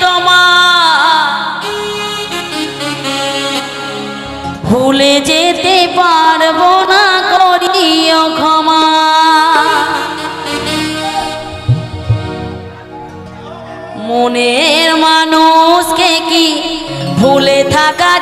তোমার ভুলে যেতে পারব না করিও ক্ষমা। মনের মানুষকে কি ভুলে থাকা